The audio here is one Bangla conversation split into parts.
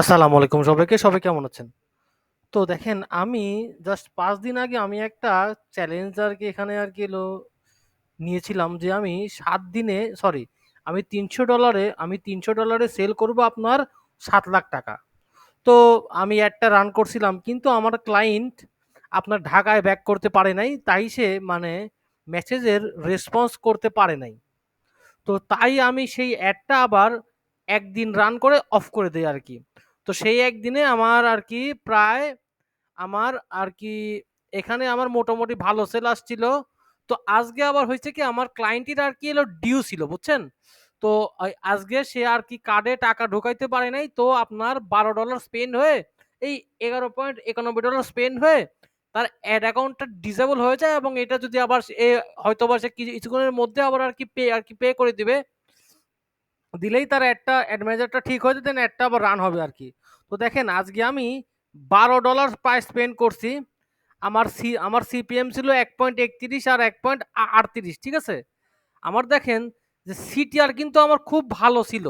আসসালামু আলাইকুম সবাইকে। সবাই কেমন আছেন? তো দেখেন, আমি জাস্ট পাঁচ দিন আগে আমি একটা চ্যালেঞ্জ আর কি এখানে আর কি হলো নিয়েছিলাম যে আমি সাত দিনে সরি আমি তিনশো ডলারে আমি তিনশো ডলারে সেল করব আপনার সাত লাখ টাকা তো আমি অ্যাডটা রান করছিলাম, কিন্তু আমার ক্লায়েন্ট আপনার ঢাকায় ব্যাক করতে পারে নাই। তাই সে মানে মেসেজের রেসপন্স করতে পারে নাই। তো তাই আমি সেই অ্যাডটা আবার ১ দিন রান করে অফ করে দেয় আর আরকি। তো সেই একদিনে আমার আর কি প্রায় আমার আর কি এখানে আমার মোটামুটি ভালো সেল আসছিল। তো আজকে আবার হয়েছে কি আমার ক্লায়েন্টের আর কি এলো ডিউ ছিল, বুঝছেন? তো আজকে সে আর কি কার্ডে টাকা ঢোকাইতে পারে নাই। তো আপনার $১২ স্পেন্ড হয়ে এই $11.৯১ স্পেন্ড হয়ে তার অ্যাড অ্যাকাউন্টটা ডিসেবল হয়ে যায় এবং এটা যদি আবার সে এ হয়তোবা সে কি কিছুক্ষণের মধ্যে আবার আর কি পে আর কি পে করে দিবে। দিলেই তার একটা অ্যাড ম্যানেজারটা ঠিক হয়ে দেন অ্যাডটা আবার রান হবে আর কি তো দেখেন, আজকে আমি $১২ প্রায় স্পেন্ড করছি। আমার সি আমার সিপিএম ছিল ১.৩১ আর ১.৮৮ ঠিক আছে? আমার দেখেন যে সিটিআর কিন্তু আমার খুব ভালো ছিল।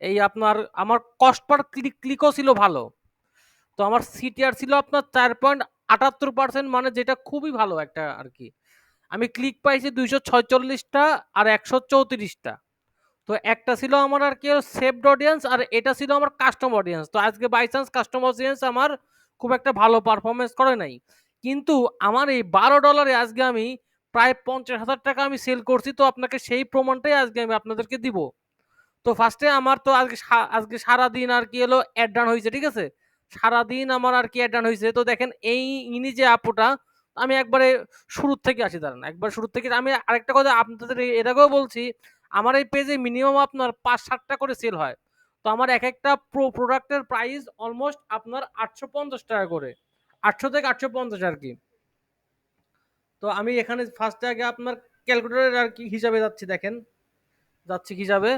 এই আপনার, আমার কস্ট পার ক্লিক ক্লিকও ছিল ভালো। তো আমার সিটিআর ছিল আপনার ৪.৭৮% মানে যেটা খুবই ভালো একটা আর কি আমি ক্লিক পাইছি ২৪৬ ছয়চল্লিশটা আর ১৩৪ টা। তো একটা ছিল আমার আরকি সেভড অডিয়েন্স আর এটা ছিল আমার কাস্টম অডিয়েন্স। তো আজকে বাই চান্স কাস্টম অডিয়েন্স আমার খুব একটা ভালো পারফরমেন্স করে নাই। কিন্তু আমার এই বারো ডলারে আজকে আমি প্রায় ৳৫০,০০০ আমি সেল করছি। তো আপনাকে সেই প্রমাণটাই আজকে আমি আপনাদেরকে দিব। তো ফার্স্টে আমার তো আজকে আজকে সারাদিন আরকি হলো অ্যাড রান হয়েছে ঠিক আছে? সারাদিন আমার আরকি অ্যাড রান হয়েছে তো দেখেন এই ইনি যে আপুটা আমি একবারে শুরুর থেকে আসি দাঁড়ান। একবার শুরুর থেকে আমি আরেকটা কথা আপনাদের এর আগেও বলছি, আমার এই পেজে মিনিমাম আপনার ৫-৭ টা করে সেল হয়। তো আমার একেকটা প্রো প্রোডাক্টের প্রাইস অলমোস্ট আপনার ৳৮৫০ করে। ৮০০ থেকে আটশো পঞ্চাশ আর কি তো আমি এখানে ফার্স্ট আগে আপনার ক্যালকুলেটারের ক্যালকুলেটরের আরকি হিসাবে যাচ্ছি দেখেন। যাচ্ছি হিসাবে।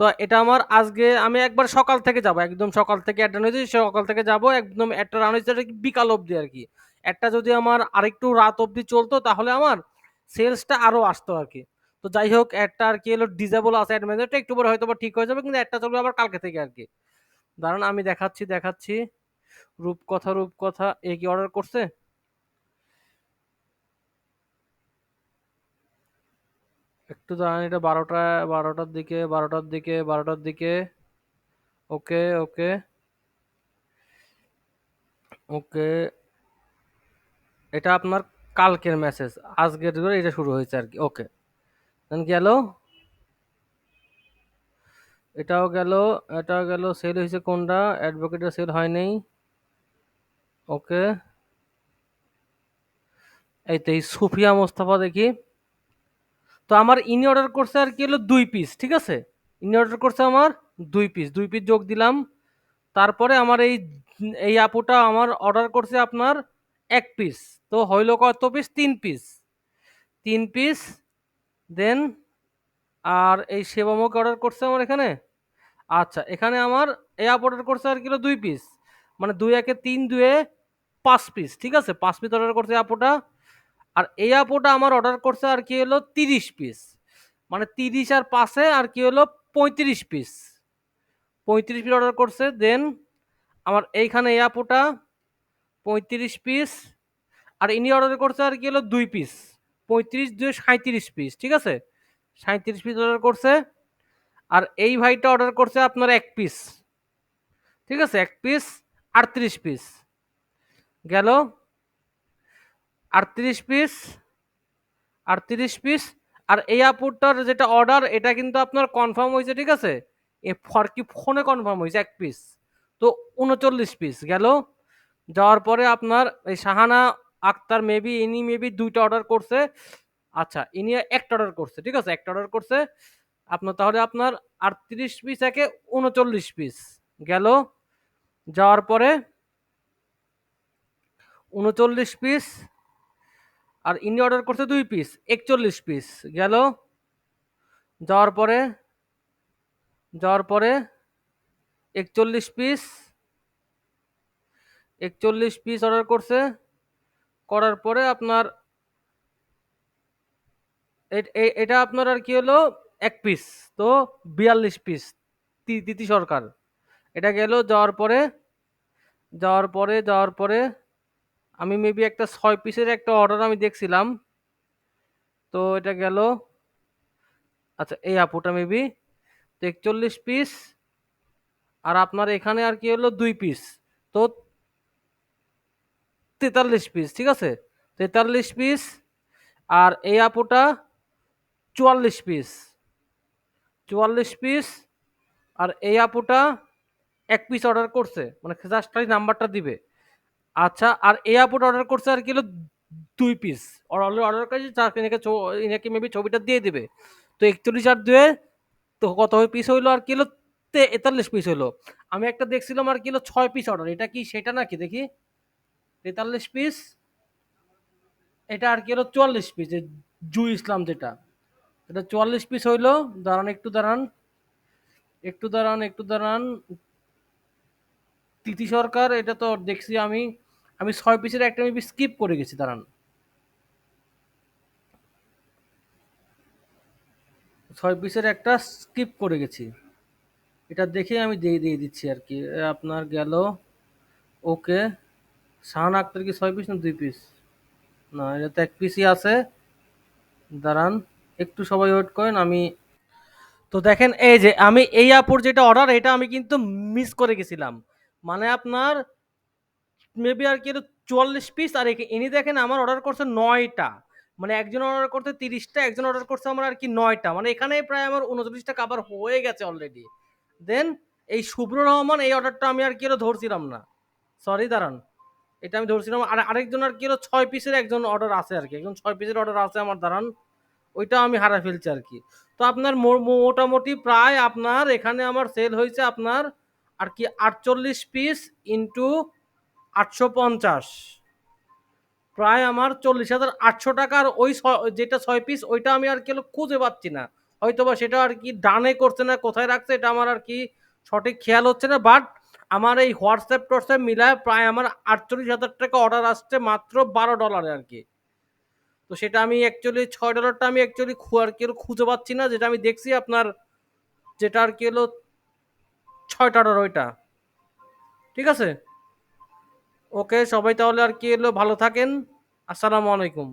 তো এটা আমার আজকে আমি একবার সকাল থেকে যাব। একদম সকাল থেকে রান হয়েছে, সকাল থেকে যাব একদম অ্যাডটা রান হয়েছে বিকাল অবধি আর কি একটা যদি আমার আরেকটু রাত অবধি চলতো তাহলে আমার সেলসটা আরও আসতো আরকি। তো যাই হোক অ্যাডটা আরকি হলো ডিজেবল আছে অ্যাড ম্যানেজারটা একটু পরে হয়তোবা ঠিক হয়ে যাবে কিন্তু অ্যাডটা চলবে আবার কালকে থেকে আর কি দাঁড়ান আমি দেখাচ্ছি, দেখাচ্ছি। রূপকথা, রূপকথা এ কি অর্ডার করছে? একটু দাঁড়ান এটা বারোটা বারোটার দিকে বারোটার দিকে বারোটার দিকে। ওকে, ওকে। ওকে। এটা আপনার কালকের মেসেজ। আজকের করে এটা শুরু হয়েছে আর কি ওকে। গেল। এটাও গেল, এটাও গেল। সেল হইছে কোনটা? অ্যাডভোকেটের সেল হয় নাই। ওকে। এই তো এই সুফিয়া মোস্তফা দেখি। তো আমার ইনি অর্ডার করছে আরকি হলো ২ পিস, ঠিক আছে? ইনি অর্ডার করছে আমার ২ পিস। ২ পিস যোগ দিলাম। তারপরে আমার এই এই আপুটা আমার অর্ডার করছে আপনার ১ পিস। তো হইল কত পিস? ৩ পিস। ৩ পিস দেন আর এই সেবামুখ অর্ডার করছে আমার এখানে। আচ্ছা, এখানে আমার এই আপু অর্ডার করছে আর কিলো দুই পিস। মানে দুই একে ৩, ২ এ ৫ পিস। ঠিক আছে? পাঁচ পিস অর্ডার করছে আপুটা। আর এই আপুটা আমার অর্ডার করছে আর কি হলো ৩০ পিস। মানে ৩০ আর ৫ এ আর কি হলো ৩৫ পিস। ৩৫ পিস অর্ডার করছে। দেন আমার এইখানে এই আপুটা ৩৫ পিস। আর ইনি অর্ডার করছে আর কি হলো দুই পিস। ৩৫, ২ ৩৭ পিস। ঠিক আছে? ৩৭ পিস অর্ডার করছে। আর এই ভাইটা অর্ডার করছে আপনার এক পিস। ঠিক আছে? এক পিস ৩৮ পিস। গেল। ৩৮ পিস ৩৮ পিস আর এই আপুটার যেটা অর্ডার এটা কিন্তু আপনার কনফার্ম হয়েছে ঠিক আছে? এ ফরকি ফোনে কনফার্ম হয়েছে এক পিস। তো ৩৯ পিস গেল। যাওয়ার পরে আপনার এই শাহানা আক্তার মেবি ইনি মেবি ২ টা অর্ডার করছে। আচ্ছা, ইনি একটা অর্ডার করছে। ঠিক আছে? একটা অর্ডার করছে। আপনার তাহলে আপনার ৩৮ পিস একে ৩৯ পিস। গেল। যাওয়ার পরে ৩৯ পিস আর ইনি অর্ডার করছে দুই পিস। ৪১ পিস। গেল। যাওয়ার পরে যাওয়ার পরে ৪১ পিস ৪১ পিস অর্ডার করছে। করার পরে আপনার এটা আপনার আর কি হলো, এক পিস। তো ৪২ পিস। তি তিথি সরকার। এটা গেল, যাওয়ার পরে যাওয়ার পরে যাওয়ার পরে আমি মেবি একটা ছয় পিসের একটা অর্ডার আমি দেখছিলাম তো এটা গেল আচ্ছা এই আপুটা মেবি তো একচল্লিশ পিস আর আপনার এখানে আর কি হলো, দুই পিস তো তেতাল্লিশ পিস ঠিক আছে? তেতাল্লিশ পিস আর এই আপুটা চুয়াল্লিশ পিস চুয়াল্লিশ পিস আর এই আপুটা এক পিস অর্ডার করছে মানে জাস্ট খালি নাম্বারটা দিবে। আচ্ছা আর এই আপুটা অর্ডার করছে আর কিলো দুই পিস অলরেডি অর্ডার করেছে চার ইনাকে ইনাকে মেবি ছবিটা দিয়ে দিবে। তো একচল্লিশ আর দুয়ে তো কত পিস হইল আর কিলো তেতাল্লিশ পিস হইল। আমি একটা দেখছিলাম আর কিলো ছয় পিস অর্ডার এটা কি সেটা নাকি দেখি? তেতাল্লিশ পিস এটা আর কি হলো চুয়াল্লিশ পিস জু ইসলাম যেটা। এটা চুয়াল্লিশ পিস হইল, দাঁড়ান একটু দাঁড়ান একটু দাঁড়ান একটু দাঁড়ান। তিথি সরকার, এটা তো দেখছি আমি আমি ছয় পিসের একটা মেবি স্কিপ করে গেছি, দাঁড়ান। ছয় পিসের একটা স্কিপ করে গেছি। এটা দেখে আমি দিয়ে দিয়ে দিচ্ছি আর কি আপনার গেল, ওকে। শাহান আক্তার কি ছয় পিস না দুই পিস না, এটা তো এক পিসই আছে। দাঁড়ান, একটু সবাই ওয়েট করেন, আমি তো দেখেন, এই যে আমি এই আপুর যেটা অর্ডার এটা আমি কিন্তু মিস করে গেছিলাম। মানে আপনার মেবি আর কি চুয়াল্লিশ পিস আর ইনি দেখেন আমার অর্ডার করছে নয়টা। মানে একজন অর্ডার করতে তিরিশটা, একজন অর্ডার করছে আমার আর কি নয়টা। মানে এখানে প্রায় আমার উনচল্লিশটা কাবার হয়ে গেছে অলরেডি দেন এই শুভ্র রহমান এই অর্ডারটা আমি আর কি ধরছিলাম না। সরি দাঁড়ান। এটা আমি ধরছিলাম, আর আরেকজন আর কি আরও ছয় পিসের একজন অর্ডার আছে আর কি। একজন ছয় পিসের অর্ডার আছে আমার, দাঁড়ান। ওইটাও আমি হারা ফেলছি আর কি। তো আপনার মোটামুটি প্রায় আপনার এখানে আমার সেল হয়েছে আপনার আর কি আটচল্লিশ পিস ইন্টু আটশো পঞ্চাশ। প্রায় আমার চল্লিশ হাজার আটশো টাকার ওই যেটা ছয় পিস ওইটা আমি আর কি হলো খুঁজে পাচ্ছি না। হয়তো বা সেটা আর কি ডানে করছে না, কোথায় রাখছে, এটা আমার আর কি সঠিক খেয়াল হচ্ছে না বাট আমার এই হোয়াটসঅ্যাপ টোয়াটসঅ্যাপ মিলায় প্রায় আমার আটচল্লিশ হাজার টাকা অর্ডার আসছে মাত্র বারো ডলারে আর কি তো সেটা আমি অ্যাকচুয়ালি ছয় ডলারটা আমি অ্যাকচুয়ালি আর কি খুঁজে পাচ্ছি না, যেটা আমি দেখছি আপনার, যেটা আর কি হলো ছয়টা অর্ডার ওইটা। ঠিক আছে? ওকে সবাই তাহলে আর কি এলো ভালো থাকেন। আসসালামু আলাইকুম।